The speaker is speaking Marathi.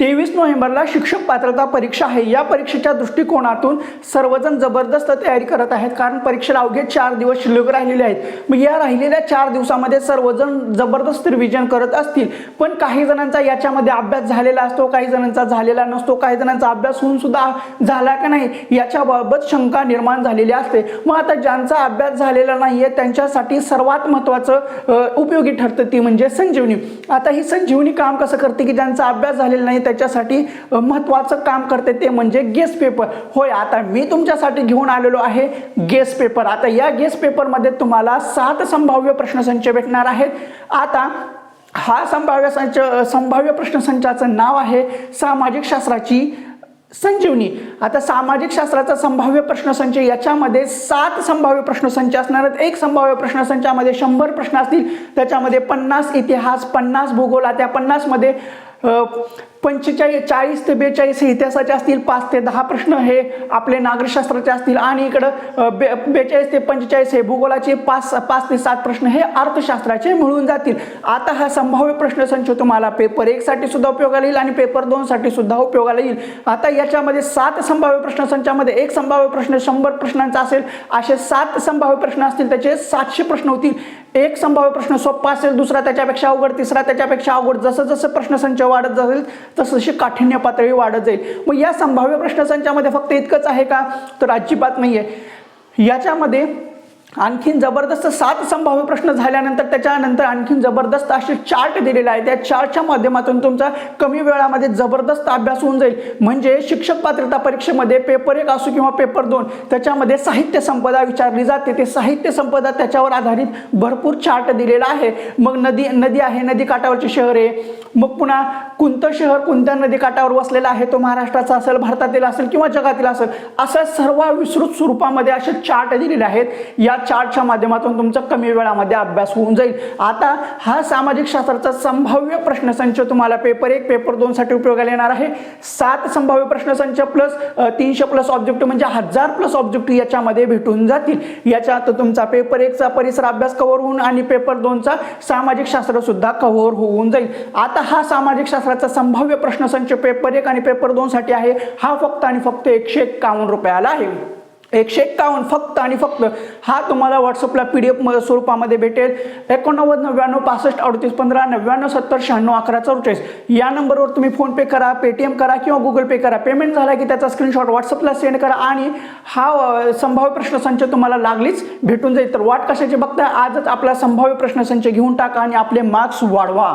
तेवीस नोव्हेंबरला शिक्षक पात्रता परीक्षा आहे. या परीक्षेच्या दृष्टिकोनातून सर्वजण जबरदस्त तयारी करत आहेत. कारण परीक्षेला अवघे चार दिवस शिल्लक राहिलेले आहेत. मग या राहिलेल्या चार दिवसामध्ये सर्वजण जबरदस्त रिव्हिजन करत असतील. पण काही जणांचा याच्यामध्ये अभ्यास झालेला असतो काही जणांचा झालेला नसतो काही जणांचा अभ्यास होऊन सुद्धा झाला का नाही याच्याबाबत शंका निर्माण झालेली असते. मग आता ज्यांचा अभ्यास झालेला नाही आहे त्यांच्यासाठी सर्वात महत्त्वाचं उपयोगी ठरतं ती म्हणजे संजीवनी. आता ही संजीवनी काम कसं करते की ज्यांचा अभ्यास झालेला नाही त्याच्यासाठी महत्त्वाचं काम करते ते म्हणजे गेस पेपर होय आता मी तुमच्यासाठी घेऊन आलेलो आहे गेस पेपर आता या गेस पेपरमध्ये तुम्हाला सात संभाव्य प्रश्नसंच भेटणार आहेत. आता हा संभाव्य संच संभाव्य प्रश्नसंचाचं नाव आहे सामाजिक शास्त्राची संजीवनी. आता सामाजिक शास्त्राचा संभाव्य प्रश्नसंच याच्यामध्ये सात संभाव्य प्रश्नसंच असणार आहेत. एक संभाव्य प्रश्नसंचामध्ये शंभर प्रश्न असतील. त्याच्यामध्ये पन्नास इतिहास पन्नास भूगोल त्या पन्नासमध्ये पंचेचाळीस चाळीस ते बेचाळीस हे इतिहासाचे असतील पाच ते दहा प्रश्न हे आपले नागरिकशास्त्राचे असतील आणि इकडं बे बेचाळीस ते पंचेचाळीस हे भूगोलाचे पाच पाच ते सात प्रश्न हे अर्थशास्त्राचे मिळून जातील. आता हा संभाव्य प्रश्न संच तुम्हाला पेपर एकसाठी सुद्धा उपयोगाला येईल आणि पेपर दोनसाठी सुद्धा उपयोगाला येईल. आता याच्यामध्ये सात संभाव्य प्रश्नसंचामध्ये एक संभाव्य प्रश्न शंभर प्रश्नांचा असेल असे सात संभाव्य प्रश्न असतील त्याचे सातशे प्रश्न होतील. एक संभाव्य प्रश्न सोपा असेल दुसरा त्याच्यापेक्षा अवघड तिसरा त्याच्यापेक्षा अवघड. जसं जसं प्रश्नसंच वाढत जाईल तसं काठिण्य पातळी वाढत जाईल. मग या संभाव्य प्रश्नसंचामध्ये फक्त इतकंच आहे का? तर अजिबात नाही आहे याच्यामध्ये आणखीन जबरदस्त सात संभाव्य प्रश्न झाल्यानंतर त्याच्यानंतर आणखीन जबरदस्त असे चार्ट दिलेले आहे त्या चार्टच्या माध्यमातून तुमचा कमी वेळामध्ये जबरदस्त अभ्यास होऊन जाईल. म्हणजे शिक्षक पात्रता परीक्षेमध्ये पेपर एक असो किंवा पेपर दोन त्याच्यामध्ये साहित्य संपदा विचारली जाते. ते साहित्य संपदा त्याच्यावर आधारित भरपूर चार्ट दिलेला आहे. मग नदी नदी आहे नदी काठावरचे शहर आहे. मग पुन्हा कोणतं शहर कोणत्या नदी काठावर वसलेलं आहे. तो महाराष्ट्राचा असेल भारतातील असेल किंवा जगातील असेल असं सर्व विस्तृत स्वरूपामध्ये असे चार्ट दिलेले आहेत. या चार्टच्या माध्यमातून तुमचा कमी वेळामध्ये अभ्यास होऊन जाईल. आता हा सामाजिक शास्त्राचा संभाव्य प्रश्नसंच तुम्हाला पेपर एक पेपर दोन साठी उपयोगाला येणार आहे. सात संभाव्य प्रश्नसंच प्लस तीनशे प्लस ऑब्जेक्टिव्ह म्हणजे हजार प्लस ऑब्जेक्टिव्ह याच्यामध्ये भेटून जातील. याच्यात तुमचा पेपर एकचा परिसर अभ्यास कव्हर होऊन आणि पेपर दोनचा सामाजिक शास्त्र सुद्धा कव्हर होऊन जाईल. आता हा सामाजिक शास्त्राचा संभाव्य प्रश्नसंच पेपर एक आणि पेपर दोन साठी आहे. हा फक्त आणि फक्त एकशे एक्कावन्न रुपयाला आहे. एकशे एक्कावन्न फक्त आणि फक्त. हा तुम्हाला व्हॉट्सअपला पी डी एफ स्वरूपामध्ये भेटेल. एकोणनव्वद नव्याण्णव पासष्ट अडतीस पंधरा नव्याण्णव सत्तर शहाण्णव अकरा चौचाळीस या नंबरवर तुम्ही फोनपे करा पेटीएम करा किंवा गुगल पे करा. पेमेंट झाला की त्याचा स्क्रीनशॉट व्हॉट्सअपला सेंड करा आणि हा संभाव्य प्रश्नसंच तुम्हाला लागलीच भेटून जाईल. तर वाट कशाची बघता आजच आपला संभाव्य प्रश्नसंच घेऊन टाका आणि आपले मार्क्स वाढवा.